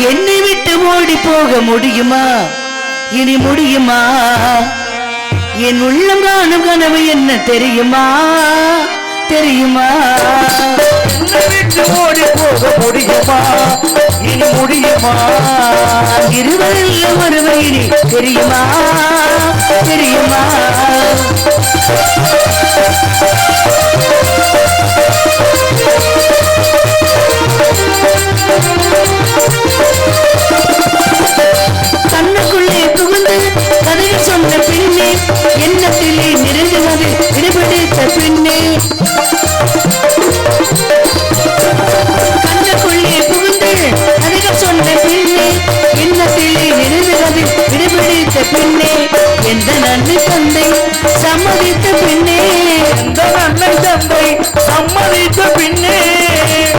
என்னை விட்டு ஓடி போக முடியுமா? இனி முடியுமா? என் உள்ளம் காணும் கனவு என்ன தெரியுமா? தெரியுமா? விட்டு ஓடி போக முடியுமா? இனி முடியுமா? இருவரில் ஒருவர் இனி தெரியுமா? எண்ணத்திலே நிறைந்தது. விடுபிடித்த பின்னே கண்ணுக்குள்ளே புகுந்து கதைகள் சொன்ன பின்னே எண்ணத்திலே நிறைந்தது. விடுபிடித்த பின்னே எந்த நன்மை தந்தை? சம்மதித்த பின்னே இந்த நன்மை தந்தை? சம்மதித்த பின்னே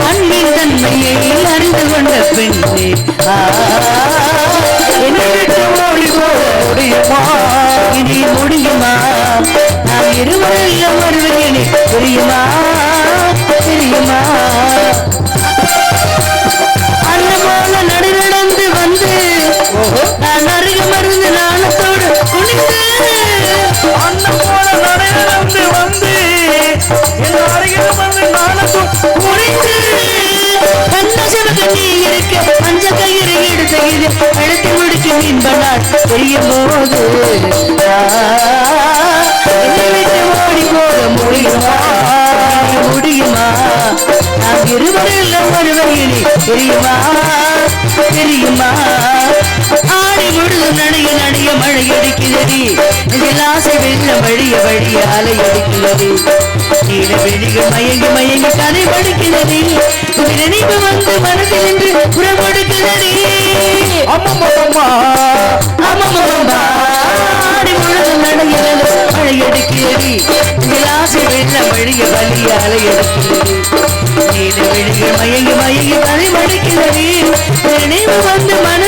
அன்பின் தன்மையை அறிந்து கொண்ட பின்னே ஆ, முடியுமா? நாம் இருவரெல்லாம் வருவது புரியுமா? கண்ண சிவக நீ இருக்க கயிறு எடுத்த இது அழுத்தி முடிக்கு மீன்பனார் தெரியும் போது ஓடி போக முடியுமா? முடியுமா? நாம் இருவரெல்லாம் ஒருவர் இனி தெரியுமா? தெரியுமா? ஆடி முழுதும் நடைய நடைய மழை அடிக்கிறது. இதில் ஆசை வழிய வழிய அலை அடிக்கிறது. நீல வெளிகள் மயங்கி மயங்கி கதை படிக்கிறது. இது நினைவு வந்து மனதில் என்று புறப்படுகிறது அம்மம்மா ஆமாமாமா ஆடி முழுதும் நடைய மழை அடிக்கிறது இதில் ஆசை வெள்ளம் வழிய வழிய அலை அடிக்கிறது நீல வெளிகள் மயங்கி மயங்கி படிக்கிறது நினைவு வந்து மன